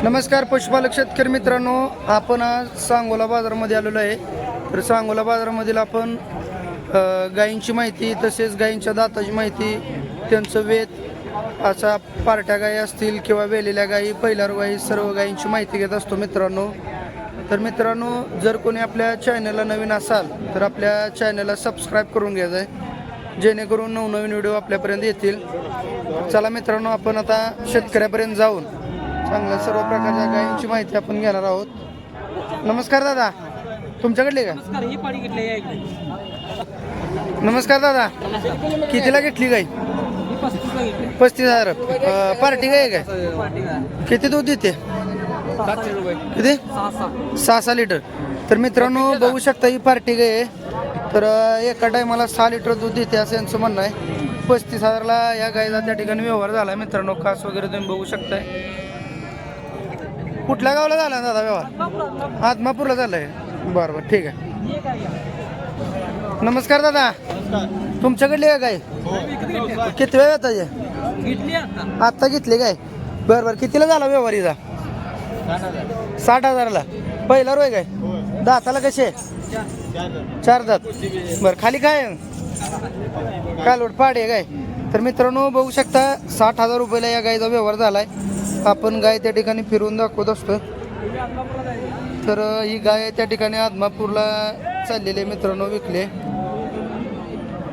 नमस्कार पशुपालक शेतकरी मित्रांनो. आपण आज सांगोला बाजारामध्ये आलेलो आहे. तर सांगोला बाजारामधील आपण गायींची माहिती तसेच गायींच्या दाताची माहिती त्यांचं वेत असा पार्ट्या गायी असतील किंवा वेलेल्या गायी पहिल्यावर गायी सर्व गायींची माहिती घेत असतो मित्रांनो. तर मित्रांनो जर कोणी आपल्या चॅनलला नवीन असाल तर आपल्या चॅनलला सबस्क्राईब करून घ्यायचं आहे जेणेकरून नवनवीन व्हिडिओ आपल्यापर्यंत येतील. चला मित्रांनो आपण आता शेतकऱ्यापर्यंत जाऊन चांगल्या सर्व प्रकारच्या गायींची माहिती आपण घेणार आहोत. नमस्कार दादा. तुमच्याकडले का? नमस्कार ही पाडी घेतली आहे. नमस्कार दादा. कितीला घेतली गाई? पस्तीस हजार. पार्टी गाय काय? किती दूध देते? किती? सहा सहा लिटर. तर मित्रांनो बघू शकता ही पार्टी गाय तर एका टायमाला सहा लिटर दूध देते असं यांचं म्हणणं आहे. पस्तीस हजारला या गायीचा त्या ठिकाणी व्यवहार झाला मित्रांनो कास वगैरे तुम्ही बघू शकताय. कुठल्या गावाला झाला दादा व्यवहार? आत्मापूरला. झालाय. बरं बरं ठीक आहे. नमस्कार दादा. तुमच्याकडली आहे गाय किती वेळ आता. आत्ता घेतली काय? बरं बरं कितीला झाला व्यवहारीचा साठ हजारला. पहिला रोय काय? दाताला कसे? चार दात. बरं खाली काय? कालवड पाड आहे काय? तर मित्रांनो बघू शकता साठ हजार रुपयाला या गायीचा व्यवहार झालाय. आपण गाय त्या ठिकाणी फिरवून दाखवत असतो तर ही गाय त्या ठिकाणी आदमापूरला चाललेली आहे मित्रांनो विकले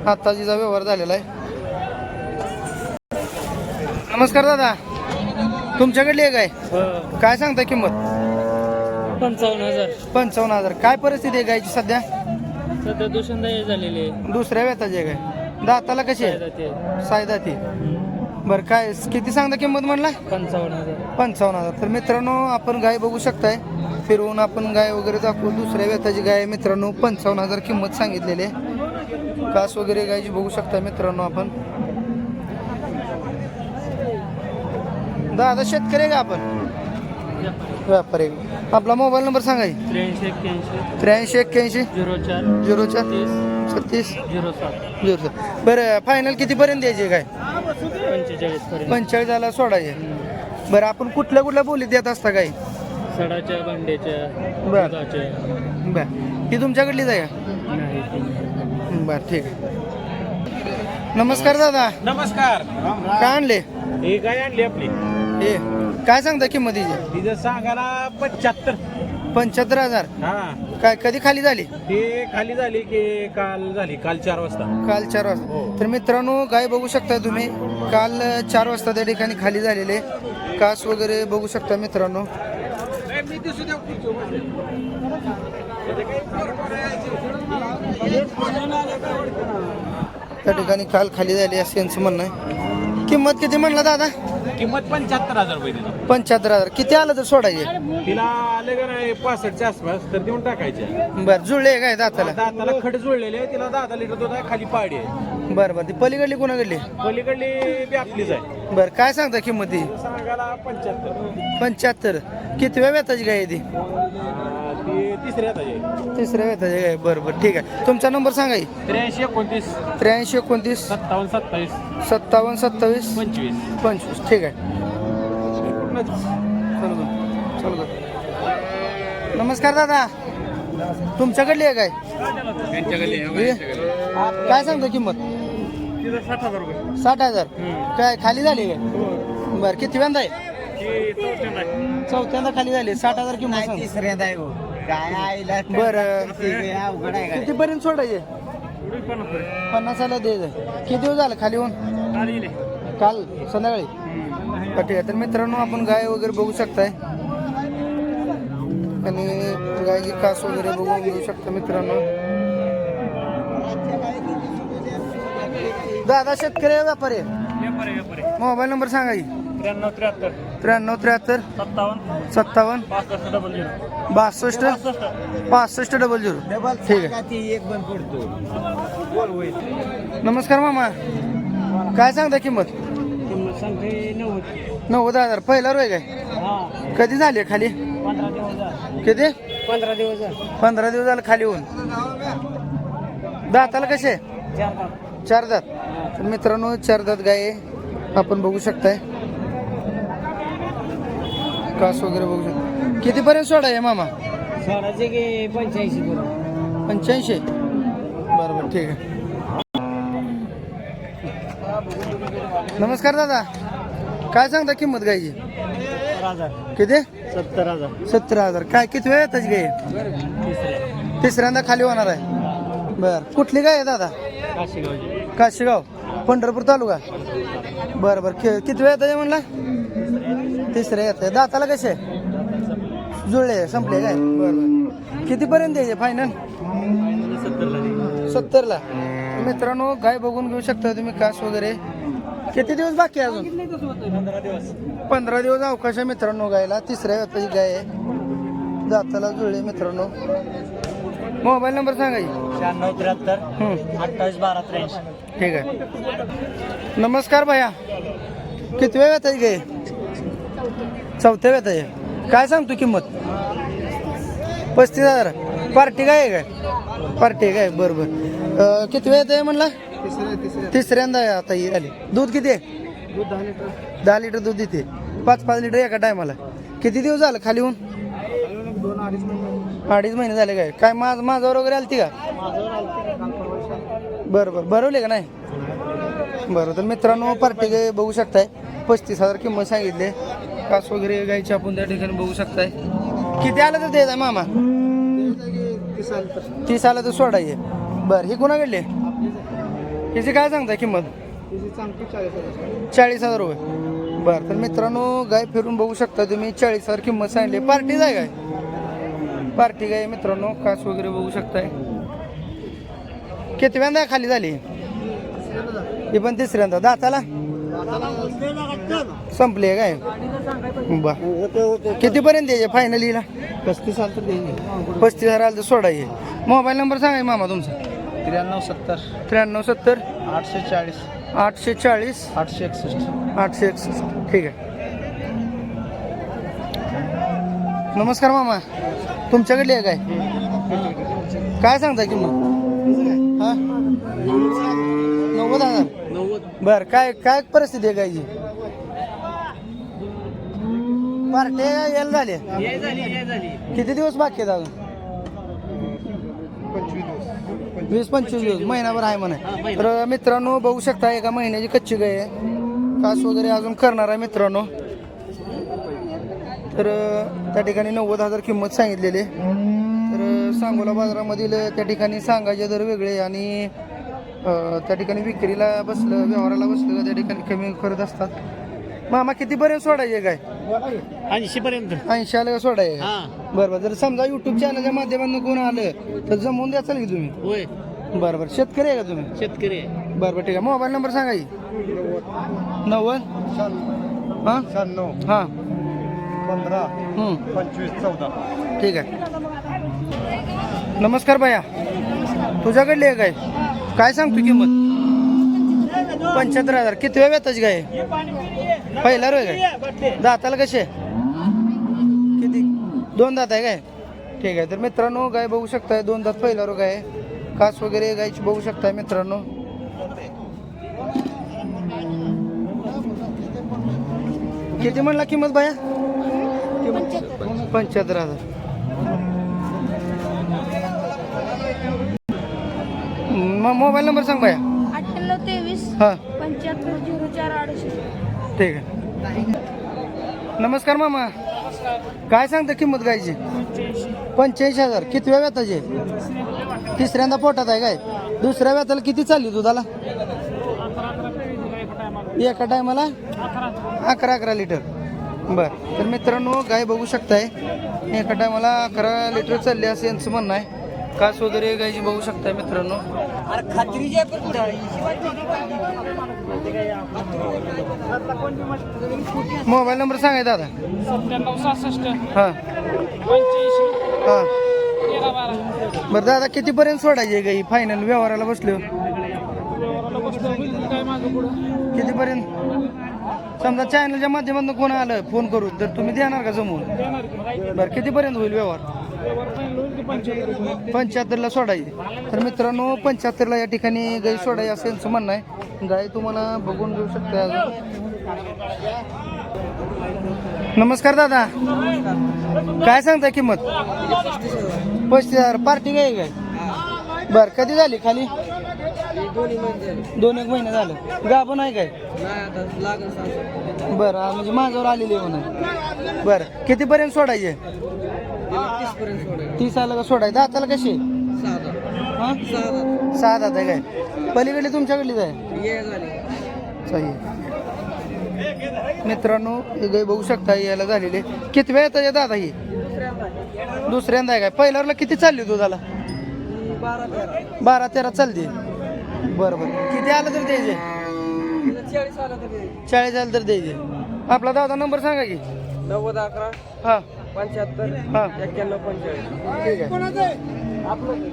आता जिचा व्यवहार झालेला आहे. नमस्कार दादा. तुमच्याकडली आहे काय काय सांगता किंमत? पंचावन्न हजार. पंचावन्न हजार. काय परिस्थिती आहे गायची सध्या? सध्या दुसऱ्या वेताची आहे काय दाताला कशी आहे. सायदाती. बरं काय किती सांगता किंमत म्हणला? पंचावन्न हजार. पंचावन्न हजार. तर मित्रांनो आपण गाय बघू शकताय. फिरवून आपण गाय वगैरे दाखवू. दुसऱ्या वेताची गाय मित्रांनो. पंचावन्न हजार किंमत सांगितलेली आहे. कास वगैरे गायची बघू शकताय मित्रांनो आपण. दादा शेतकरी आहे का आपण? व्यापारी. आपला मोबाईल नंबर सांगाय त्र्याऐंशी एक्क्याऐंशी. त्र्याऐंशी एक्क्याऐंशी. झिरो चार. झिरो चार. तीस. छत्तीस. झिरो सात. झिरो सात. बरं फायनल कितीपर्यंत द्यायची काय? पंचेचाळीस पर्यंत. पंचेचाळीसला सोडायचे. बरं आपण कुठल्या कुठल्या बोलीत देत असता काय? सडाच्या भांड्याच्या बर. दुधाच्या. बरं. ही तुमच्याकडलीच आहे का? नाही बरं ठीक आहे. नमस्कार दादा. नमस्कार. काय आणले? ही गाय आणली आपली? हे काय सांगता किंमत हिची तिचं सांगायला पंच्याहत्तर. पंच्याहत्तर हजार. हा. काय कधी खाली झाली? ती खाली झाली की काल झाली काल चार वाजता. काल चार वाजता. हो. तर मित्रांनो गाय बघू शकता तुम्ही? काल अ, चार वाजता त्या ठिकाणी खाली झालेले. कास वगैरे बघू शकता मित्रांनो. त्या ठिकाणी काल खाली झाली असं यांचं म्हणणं आहे. किंमत किती म्हणला दादा? किंमत पंच्याहत्तर हजार रुपये पंच्याहत्तर हजार. किती आलं तर सोडायचे? तिला आले का नाही पासष्टच्या आसपास तर देऊन टाकायचे. बरं जुळले काय दाताला? दाताला खड जुळलेले आहे तिला दहा लिटर दूध आहे खाली पाडी आहे. बरं बरं. ती पलीकडली कोणाकडली? पलीकडली बी आपलीच आहे. बरं काय सांगता किंमत ती? सांगायला पंच्याहत्तर. पंच्याहत्तर. किती वेळ वेताची गाय आहे ती? तिसऱ्या तिसऱ्या वेताची गाय बरं बरं ठीक आहे. तुमचा नंबर सांगा की. त्र्याऐंशी एकोणतीस. त्र्याऐंशी एकोणतीस. सत्तावन्न सत्तावीस. सत्तावन्न सत्तावीस. पंचवीस. पंचवीस ठीक आहे. चल गं, चल गं. नमस्कार दादा. तुमच्याकडली आहे काय हे? काय सांगतो किंमत? साठ हजार रुपये. साठ हजार. काय खाली झाली काय? बरं किती वेंदा आहे? चौथ्यांदा खाली झाली साठ हजार किंमत सांग. तिसऱ्यांदा आहे हो. काय आईला बरं. ते अवघड आहे काय कितीपर्यंत सोडायचे? पन्नासाला द्यायचं किती दिवस झालं खाली होऊन काल संध्याकाळी? ठीक आहे तर मित्रांनो आपण गाय वगैरे बघू शकताय. आणि गायची कास वगैरे बघून घेऊ शकता मित्रांनो. दादा शेतकरी आहे, व्यापारी आहे? मोबाईल नंबर सांगा की. त्र्याण्णव त्र्याहत्तर. त्र्याण्णव त्र्याहत्तर. सत्तावन्न. सत्तावन्न. पासष्ट डबल झिरो बासष्ट. पासष्ट डबल झिरो ठीक आहे. एक बंद पडतो. नमस्कार मामा. काय सांगता किंमत? किंमत सांगते नव्वद. हजार. पहिला रोय काय? हा. कधी झाली खाली? पंधरा दिवस झाले. किती? पंधरा दिवस झाले. पंधरा दिवस झालं खाली होऊन. दाताला कसे? चार दात. तर मित्रांनो चार दात गाय आहे. आपण बघू शकताय. कास वगैरे बघू शकता. कितीपर्यंत सोडा आहे मामा? सोळाचे की पंच्याऐंशी बरोबर पंच्याऐंशी? बरं बरं ठीक आहे. नमस्कार दादा. काय सांगता किंमत गायची किती? सत्तर हजार. सत्तर हजार. काय किती वेळ येतात गाय तिसऱ्यांदा खाली होणार आहे. बर. कुठली गाय आहे दादा? काशीगावचे. काशीगाव. पंढरपूर तालुका. बरं बरं. किती वेळ येतं म्हणला? तिसऱ्या येत दाताला कसे? जुळले संपले काय? बरं कितीपर्यंत द्यायचे फायनल सत्तरला. मित्रांनो गाय बघून घेऊ शकता तुम्ही कास वगैरे. किती दिवस बाकी अजून? पंधरा दिवस अवकाश आहे मित्रांनो गायला. तिसऱ्या गाय आहे. दाताला जुळले मित्रांनो. मोबाईल नंबर सांगा. शहाण्णव त्र्याहत्तर. अठ्ठावीस बारा त्र्याऐंशी. ठीक आहे. नमस्कार भैया. किती वेळ येत गे चौथ्या वेळ आहे. काय सांगतो किंमत? पस्तीस हजार. पार्टी काय आहे काय? पार्टी काय? बरं बरं. किती वेळ आहे म्हणला? तिसऱ्यांदा आता ही आली. दूध किती आहे? दहा लिटर दूध देते. पाच पाच लिटर एका टायमाला. किती दिवस झालं खाली होऊन? अडीच महिने झाले काय? काय माझ माझ्यावर वगैरे आलती का? बरं बरं. बरवले का नाही? बरं तर मित्रांनो पार्टी काय बघू शकताय. पस्तीस हजार किंमत सांगितले. कास वगैरे गायची आपण त्या ठिकाणी बघू शकताय. किती आलं तर द्यायचा मामा? तीस आलं तर सोडा ये बरं ही कुणाकडली? ह्याची काय सांगताय किंमत? चाळीस हजार रुपये. बरं तर मित्रांनो गाय फिरून बघू शकता तुम्ही. चाळीस हजार किंमत सांगली पार्टीच आहे काय? पार्टी गाय मित्रांनो कास वगैरे बघू शकताय. किती वेळा खाली झाली? ही पण तिसऱ्यांदा. दाताला? संपली आहे काय? बा. कितीपर्यंत द्यायचे फायनल हिला पस्तीस साल तर देईन. पस्तीस हजार आलं तर सोडायचे मोबाईल नंबर सांगा मामा तुमचा. त्र्याण्णव सत्तर. त्र्याण्णव सत्तर. आठशे चाळीस. आठशे चाळीस. आठशे एकसष्ट. आठशे एकसष्ट. ठीक आहे. नमस्कार मामा. तुमच्याकडली आहे काय? काय सांगताय किंमत? हा? नव्वद हजार. नव्वद. बर काय काय परिस्थिती आहे गायची पार्टी यायला झाली. ये झाली ये झाली. किती दिवस बाकी आहेत अजून? वीस पंचवीस दिवस. महिनाभर आहे म्हणे. तर मित्रांनो बघू शकता एका महिन्याची कच्ची गाय आहे. कास वगैरे अजून करणार आहे मित्रांनो. तर अं, त्या ठिकाणी नव्वद हजार किंमत सांगितलेली आहे. तर अं, सांगोला बाजारामधील त्या ठिकाणी सांगायचे दर वेगळे आणि अं, त्या ठिकाणी विक्रीला बसलं व्यवहाराला बसलं का त्या ठिकाणी कमी करत असतात. मामा कितीपर्यंत सोडायचे काय? ऐंशी पर्यंत ऐंशी आलं का सोडायचे? हा. बरं बरं. जर समजा युट्यूब चॅनलच्या माध्यमातून कोण आलं तर जमवून द्याचाल की तुम्ही? होय. बरं बरं. शेतकरी आहे का तुम्ही? शेतकरी आहे. बरं बरं. ठीक आहे. मोबाईल नंबर सांगा की. नव्वद. हां? शहाण्णव. हां. पंधरा. पंचवीस चौदा. ठीक आहे. नमस्कार भैया. तुझ्याकडली आहे काय? काय सांगतो किंमत? पंच्याहत्तर हजार. किती वेळ येताच काय पहिला रोय काय? दाताला कसे? किती? दोन दात आहे काय? ठीक आहे तर मित्रांनो गाय बघू शकताय दोन दात पहिला रोग आहे. कास वगैरे गायची बघू शकताय मित्रांनो. किती म्हणला किंमत बाया? पंच्याहत्तर हजार. म- मोबाईल नंबर सांग बाया. अठ्ठ्याण्णव तेवीस. हां पंच्याहत्तर झिरो चार अडीचशे ठीक आहे नमस्कार मामा. काय सांगता किंमत गायची? पंच्याऐंशी हजार. किती वेळ व्याताची तिसऱ्यांदा पोटात आहे काय? दुसऱ्या व्याताला किती चालली दुधाला? एका टायमाला? अकरा अकरा लिटर. बर. तर मित्रांनो गाय बघू शकताय. एका टायमाला अकरा लिटर चालली असं यांचं म्हणणं आहे. कास वगैरे गायची बघू शकताय मित्रांनो. मोबाईल नंबर सांगाय दादा. सत्त्याण्णव सहासष्ट. हां. पंच्याऐंशी हां. तेरा बारा बरं दादा कितीपर्यंत सोडायची गाई फायनल व्यवहाराला बसलो. व्यवहाराला बसलं. होईल काय माझं पुढं? कितीपर्यंत? समजा चॅनलच्या माध्यमातून कोण आलं फोन करून तर तुम्ही देणार का जमवून देणार की. बरं कितीपर्यंत होईल व्यवहार? पंच्याहत्तरला सोडायची तर मित्रांनो पंच्याहत्तरला या ठिकाणी गाय सोडायची असं यांचं म्हणणं आहे. गाय तुम्हाला बघून घेऊ शकता नमस्कार दादा. काय सांगता किंमत? पस्तीस हजार. पार्टी काय काय? बर कधी झाली खाली? दोन एक महिने झालं. गाभण आहे काय? बरं म्हणजे माझ्यावर आलेली आहे म्हणून. बरं कितीपर्यंत सोडायचे तीस आलं का सोडायचं दाताला कशी? हा सहा दात आहे काय? पलीकडली तुमच्याकडलीच आहे? सही. मित्रांनो गाय बघू शकता यायला झालेले. किती वेळ येतात दादा ही? दुसऱ्यांदा आहे काय? पहिल्यावरला किती चालली दुधाला बारा तेरा चालते बरं बरं. किती आलं तर द्यायचे? चाळीस आलं तर द्यायचे. आपला दादा नंबर सांगा की. नव्वद अकरा. हा. पंच्याहत्तर हा. एक्क्याण्णव पंचेचाळीस. ठीक आहे.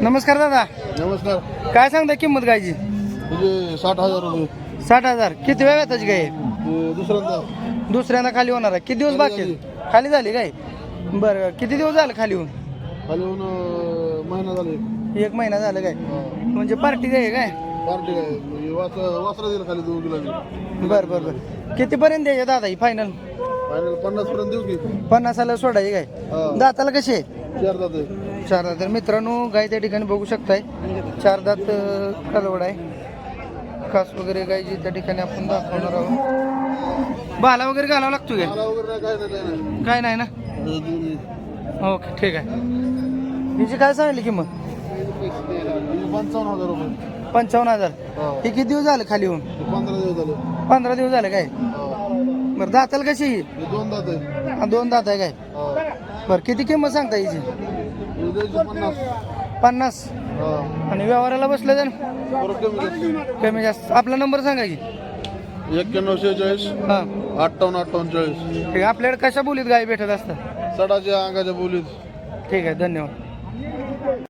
नमस्कार दादा. नमस्कार. काय सांगता किंमत गायची? तुझे साठ हजार रुपये. साठ हजार. किती वेळ येताची गाय आहे? दुसऱ्यांदा. दुसऱ्यांदा खाली होणार आहे. किती दिवस बाकी? आहेत? खाली झाली काय? बरं किती दिवस झालं खाली होऊन? खाली येऊन अं, महिना झाले एक. महिना झालं काय? म्हणजे पार्टी काय आहे काय? पार्टी काय म्हणजे वास वासरा दिला खाली दोन किलो बरं बरं बरं. कितीपर्यंत द्यायचे दादा ही फायनल फायनल पन्नास पर्यंत देऊ की. पन्नासाला सोडायची काय. दाताला कशी आहे चार जाते चार दात. तर मित्रांनो गाय त्या ठिकाणी बघू शकताय. चार दात अं, कालवड आहे. कास वगैरे गायची त्या ठिकाणी आपण दाखवणार आहोत. बाला वगैरे घालावा लागतो काय? मला वगैरे नाही काय नाही. काय काय नाही नाही ना दोन्ही. ओके ठीक आहे. हिची काय सांगितली किंमत? पंचावन्न हजार रुपये. पंचावन्न हजार. हा. हे किती दिवस झाले खाली होऊन पंधरा दिवस झाले. पंधरा दिवस झाले काय. बरं दाताला कशी? ही दोन दात आहे हा, दोन दात आहे काय? हा. बरं किती किंमत सांगता हिची पन्नास. पन्नास? हा. आणि व्यवहाराला बसलं तर? परत कमी जास्त. आपला नंबर सांगा की. एक्क्याण्णव शेहेचाळीस हां. अठ्ठावन्न अठ्ठावन्न चाळीस. ठीक आहे आपल्याकडे कशा बोलीत गाय भेटत असतात? सडाच्या अंगाच्या बोलीत. ठीक आहे धन्यवाद.